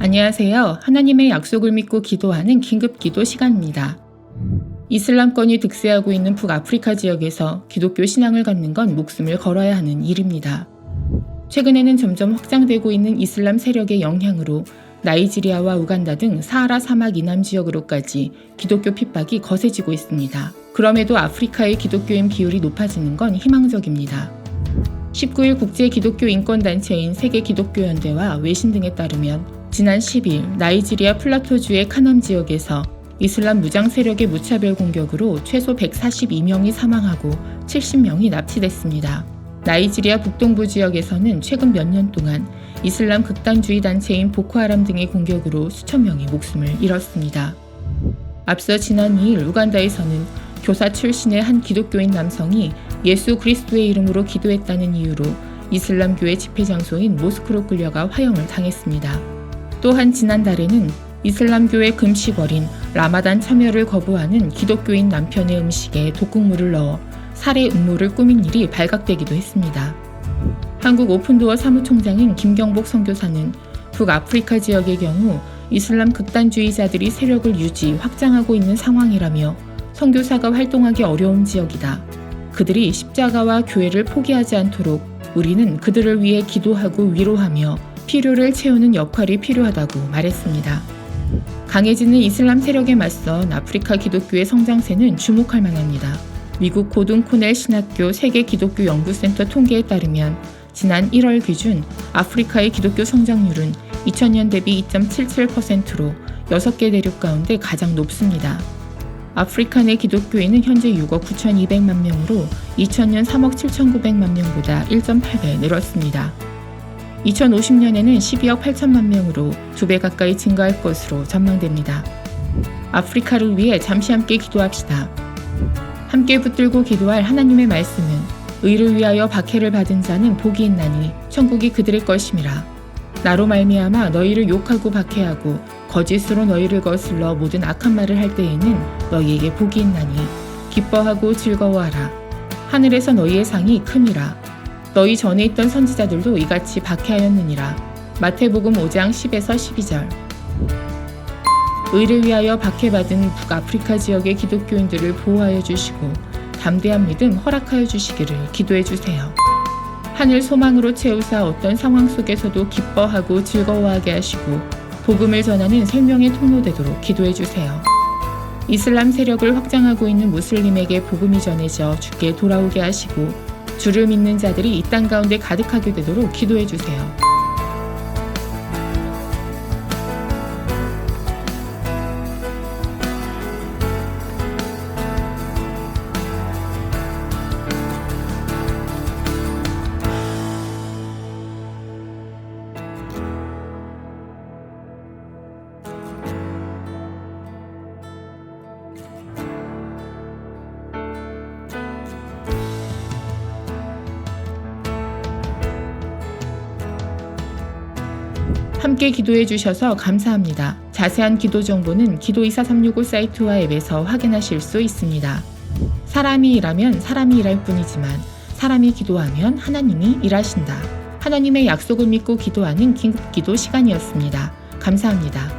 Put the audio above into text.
안녕하세요. 하나님의 약속을 믿고 기도하는 긴급 기도 시간입니다. 이슬람권이 득세하고 있는 북아프리카 지역에서 기독교 신앙을 갖는 건 목숨을 걸어야 하는 일입니다. 최근에는 점점 확장되고 있는 이슬람 세력의 영향으로 나이지리아와 우간다 등 사하라 사막 이남 지역으로까지 기독교 핍박이 거세지고 있습니다. 그럼에도 아프리카의 기독교인 비율이 높아지는 건 희망적입니다. 19일 국제 기독교 인권 단체인 세계 기독교 연대와 외신 등에 따르면 지난 10일 나이지리아 플라토주의 카남 지역에서 이슬람 무장 세력의 무차별 공격으로 최소 142명이 사망하고 70명이 납치됐습니다. 나이지리아 북동부 지역에서는 최근 몇 년 동안 이슬람 극단주의 단체인 보코하람 등의 공격으로 수천 명이 목숨을 잃었습니다. 앞서 지난 2일 우간다에서는 교사 출신의 한 기독교인 남성이 예수 그리스도의 이름으로 기도했다는 이유로 이슬람교의 집회 장소인 모스크로 끌려가 화형을 당했습니다. 또한 지난달에는 이슬람교의 금식월인 라마단 참여를 거부하는 기독교인 남편의 음식에 독극물을 넣어 살해 음모를 꾸민 일이 발각되기도 했습니다. 한국 오픈도어 사무총장인 김경복 선교사는 북아프리카 지역의 경우 이슬람 극단주의자들이 세력을 유지, 확장하고 있는 상황이라며 선교사가 활동하기 어려운 지역이다. 그들이 십자가와 교회를 포기하지 않도록 우리는 그들을 위해 기도하고 위로하며 필요를 채우는 역할이 필요하다고 말했습니다. 강해지는 이슬람 세력에 맞선 아프리카 기독교의 성장세는 주목할 만합니다. 미국 고등 코넬 신학교 세계 기독교 연구센터 통계에 따르면 지난 1월 기준 아프리카의 기독교 성장률은 2000년 대비 2.77%로 6개 대륙 가운데 가장 높습니다. 아프리카 내 기독교인은 현재 6억 9,200만 명으로 2000년 3억 7,900만 명보다 1.8배 늘었습니다. 2050년에는 12억 8천만 명으로 두배 가까이 증가할 것으로 전망됩니다. 아프리카를 위해 잠시 함께 기도합시다. 함께 붙들고 기도할 하나님의 말씀은 의를 위하여 박해를 받은 자는 복이 있나니 천국이 그들의 것임이라. 나로 말미암아 너희를 욕하고 박해하고 거짓으로 너희를 거슬러 모든 악한 말을 할 때에는 너희에게 복이 있나니 기뻐하고 즐거워하라. 하늘에서 너희의 상이 큼이라. 너희 전에 있던 선지자들도 이같이 박해하였느니라. 마태복음 5장 10에서 12절. 의를 위하여 박해받은 북아프리카 지역의 기독교인들을 보호하여 주시고 담대한 믿음 허락하여 주시기를 기도해 주세요. 하늘 소망으로 채우사 어떤 상황 속에서도 기뻐하고 즐거워하게 하시고 복음을 전하는 생명의 통로 되도록 기도해 주세요. 이슬람 세력을 확장하고 있는 무슬림에게 복음이 전해져 주께 돌아오게 하시고 주를 믿는 자들이 이 땅 가운데 가득하게 되도록 기도해 주세요. 함께 기도해 주셔서 감사합니다. 자세한 기도 정보는 기도 24365 사이트와 앱에서 확인하실 수 있습니다. 사람이 일하면 사람이 일할 뿐이지만 사람이 기도하면 하나님이 일하신다. 하나님의 약속을 믿고 기도하는 긴급 기도 시간이었습니다. 감사합니다.